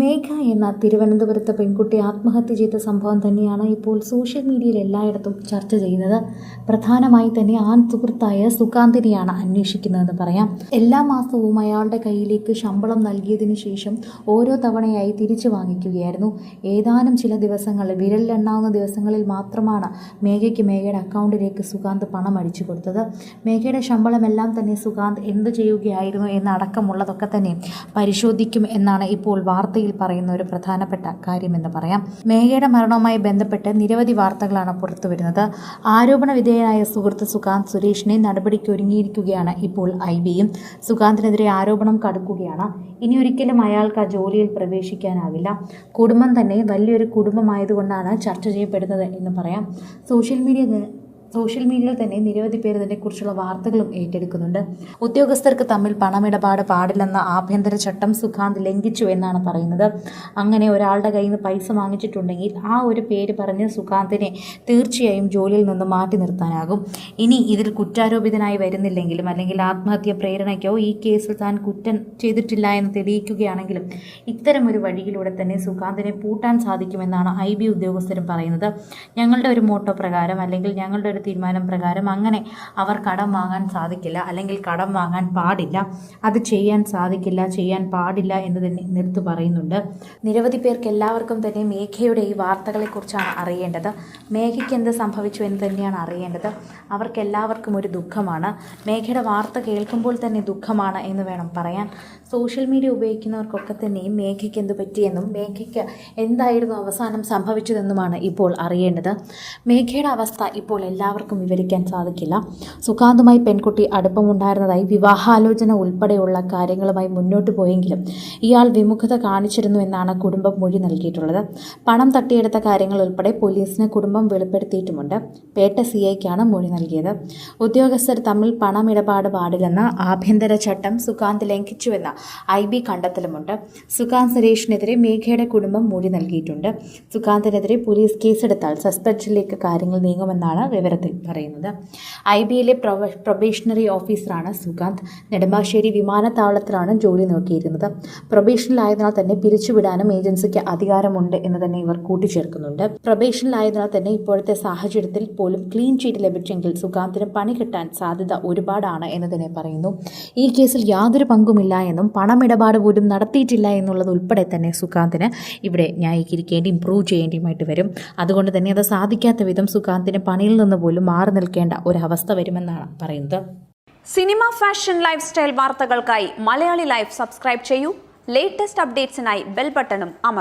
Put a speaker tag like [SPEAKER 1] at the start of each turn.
[SPEAKER 1] മേഘ എന്ന തിരുവനന്തപുരത്ത് പെൺകുട്ടി ആത്മഹത്യ ചെയ്ത സംഭവം തന്നെയാണ് ഇപ്പോൾ സോഷ്യൽ മീഡിയയിൽ എല്ലായിടത്തും ചർച്ച ചെയ്യുന്നത്. പ്രധാനമായി തന്നെ ആൺ സുഹൃത്തായ സുകാന്തിനെയാണ് അന്വേഷിക്കുന്നതെന്ന് പറയാം. എല്ലാ മാസവും അയാളുടെ കയ്യിലേക്ക് ശമ്പളം നൽകിയതിനു ശേഷം ഓരോ തവണയായി തിരിച്ചു വാങ്ങിക്കുകയായിരുന്നു. ഏതാനും ചില ദിവസങ്ങളിൽ വിരലിലെണ്ണാവുന്ന ദിവസങ്ങളിൽ മാത്രമാണ് മേഘയ്ക്ക് മേഘയുടെ അക്കൗണ്ടിലേക്ക് സുകാന്ത് പണം അടിച്ചു കൊടുത്തത്. മേഘയുടെ ശമ്പളമെല്ലാം തന്നെ സുകാന്ത് എന്ത് ചെയ്യുകയായിരുന്നു എന്നടക്കമുള്ളതൊക്കെ തന്നെ പരിശോധിക്കും എന്നാണ് ഇപ്പോൾ വാർത്തയിൽ പറയുന്ന ഒരു പ്രധാനപ്പെട്ട കാര്യമെന്ന് പറയാം. മേഘയുടെ മരണവുമായി ബന്ധപ്പെട്ട് നിരവധി വാർത്തകളാണ് പുറത്തു വരുന്നത്. ആരോപണ വിധേയനായ സുഹൃത്ത് സുകാന്ത് സുരേഷിനെ നടപടിക്ക് ഒരുങ്ങിയിരിക്കുകയാണ് ഇപ്പോൾ ഐ ബിയും. സുകാന്തിനെതിരെ ആരോപണം കടുക്കുകയാണ്. ഇനി ഒരിക്കലും അയാൾക്ക് ആ ജോലിയിൽ പ്രവേശിക്കാനാവില്ല. കുടുംബം തന്നെ വലിയൊരു കുടുംബമായതുകൊണ്ടാണ് ചർച്ച ചെയ്യപ്പെടുന്നത് എന്ന് പറയാം. സോഷ്യൽ മീഡിയ സോഷ്യൽ മീഡിയയിൽ തന്നെ നിരവധി പേർ ഇതിനെക്കുറിച്ചുള്ള വാർത്തകളും ഏറ്റെടുക്കുന്നുണ്ട്. ഉദ്യോഗസ്ഥർക്ക് തമ്മിൽ പണമിടപാട് പാടില്ലെന്ന ആഭ്യന്തര ചട്ടം സുഖാന്ത് ലംഘിച്ചു എന്നാണ് പറയുന്നത്. അങ്ങനെ ഒരാളുടെ കയ്യിൽ നിന്ന് പൈസ വാങ്ങിച്ചിട്ടുണ്ടെങ്കിൽ ആ ഒരു പേര് പറഞ്ഞ് സുഖാന്തിനെ തീർച്ചയായും ജോലിയിൽ നിന്ന് മാറ്റി നിർത്താനാകും. ഇനി ഇതിൽ കുറ്റാരോപിതനായി വരുന്നില്ലെങ്കിലും അല്ലെങ്കിൽ ആത്മഹത്യ പ്രേരണയ്ക്കോ ഈ കേസിൽ താൻ കുറ്റം ചെയ്തിട്ടില്ല എന്ന് തെളിയിക്കുകയാണെങ്കിലും ഇത്തരം ഒരു വഴിയിലൂടെ തന്നെ സുഖാന്തിനെ പൂട്ടാൻ സാധിക്കുമെന്നാണ് ഐ ബി ഉദ്യോഗസ്ഥരും പറയുന്നത്. ഞങ്ങളുടെ ഒരു മോട്ടോ പ്രകാരം അല്ലെങ്കിൽ ഞങ്ങളുടെ ഒരു തീരുമാനം പ്രകാരം അങ്ങനെ അവർ കടം വാങ്ങാൻ സാധിക്കില്ല അല്ലെങ്കിൽ കടം വാങ്ങാൻ പാടില്ല. അത് ചെയ്യാൻ സാധിക്കില്ല ചെയ്യാൻ പാടില്ല എന്ന് തന്നെ നിർത്തു പറയുന്നുണ്ട്. നിരവധി പേർക്ക് എല്ലാവർക്കും തന്നെ മേഘയുടെ ഈ വാർത്തകളെക്കുറിച്ചാണ് അറിയേണ്ടത്. മേഘയ്ക്ക് എന്ത് സംഭവിച്ചു എന്ന് തന്നെയാണ് അറിയേണ്ടത്. അവർക്ക് എല്ലാവർക്കും ഒരു ദുഃഖമാണ്. മേഘയുടെ വാർത്ത കേൾക്കുമ്പോൾ തന്നെ ദുഃഖമാണ് എന്ന് വേണം പറയാൻ. സോഷ്യൽ മീഡിയ ഉപയോഗിക്കുന്നവർക്കൊക്കെ തന്നെയും മേഘയ്ക്ക് എന്ത് പറ്റിയെന്നും മേഘയ്ക്ക് എന്തായിരുന്നു അവസാനം സംഭവിച്ചതെന്നുമാണ് ഇപ്പോൾ അറിയേണ്ടത്. മേഘയുടെ അവസ്ഥ ഇപ്പോൾ എല്ലാവർക്കും വിവരിക്കാൻ സാധിക്കില്ല. സുഖാന്തുമായി പെൺകുട്ടി അടുപ്പമുണ്ടായിരുന്നതായി വിവാഹാലോചന ഉൾപ്പെടെയുള്ള കാര്യങ്ങളുമായി മുന്നോട്ട് പോയെങ്കിലും ഇയാൾ വിമുഖത കാണിച്ചിരുന്നു എന്നാണ് കുടുംബം മൊഴി നൽകിയിട്ടുള്ളത്. പണം തട്ടിയെടുത്ത കാര്യങ്ങൾ ഉൾപ്പെടെ പോലീസിന് കുടുംബം വെളിപ്പെടുത്തിയിട്ടുമുണ്ട്. പേട്ട സി ഐക്കാണ് മൊഴി നൽകിയത്. ഉദ്യോഗസ്ഥർ തമ്മിൽ പണമിടപാട് പാടില്ലെന്ന ആഭ്യന്തര ചട്ടം സുഖാന്ത് ലംഘിച്ചുവെന്ന ഐ ബി കണ്ടെത്തലുമുണ്ട്. സുഖാന്ത് സുരേഷിനെതിരെ മേഘയുടെ കുടുംബം മൊഴി നൽകിയിട്ടുണ്ട്. സുഖാന്തിനെതിരെ പോലീസ് കേസെടുത്താൽ സസ്പെൻഷനിലേക്ക് കാര്യങ്ങൾ നീങ്ങുമെന്നാണ് വിവരത്തിൽ പറയുന്നത്. ഐ ബിയിലെ പ്രൊബേഷണറി ഓഫീസറാണ് സുകാന്ത് നെടുമ്പാശ്ശേരി വിമാനത്താവളത്തിലാണ് ജോലി നോക്കിയിരുന്നത്. പ്രൊബേഷനിലായതിനാൽ തന്നെ പിരിച്ചുവിടാനും ഏജൻസിക്ക് അധികാരമുണ്ട് എന്ന് തന്നെ ഇവർ കൂട്ടിച്ചേർക്കുന്നുണ്ട്. പ്രൊബേഷനിലായതിനാൽ തന്നെ ഇപ്പോഴത്തെ സാഹചര്യത്തിൽ പോലും ക്ലീൻ ചീറ്റ് ലഭിച്ചെങ്കിൽ സുകാന്തിന് പണി കിട്ടാൻ സാധ്യത ഒരുപാടാണ് എന്ന് തന്നെ പറയുന്നു. ഈ കേസിൽ യാതൊരു പങ്കുമില്ല എന്നും പണമിടപാട് പോലും നടത്തിയിട്ടില്ല എന്നുള്ളത് ഉൾപ്പെടെ തന്നെ സുകാന്തിന് ഇവിടെ ന്യായീകരിക്കേണ്ടി ഇംപ്രൂവ് ചെയ്യേണ്ടിയുമായിട്ട് വരും. അതുകൊണ്ട് തന്നെ അത് സാധിക്കാത്ത വിധം സുകാന്തിന് പണിയിൽ നിന്ന് പോലും മാറി നിൽക്കേണ്ട ഒരവസ്ഥ വരുമെന്നാണ് പറയുന്നത്.
[SPEAKER 2] സിനിമ ഫാഷൻ ലൈഫ് സ്റ്റൈൽ വാർത്തകൾക്കായി മലയാളി ലൈഫ് സബ്സ്ക്രൈബ് ചെയ്യൂ. ലേറ്റസ്റ്റ് അപ്ഡേറ്റ്സിനായി ബെൽ ബട്ടണും അമർ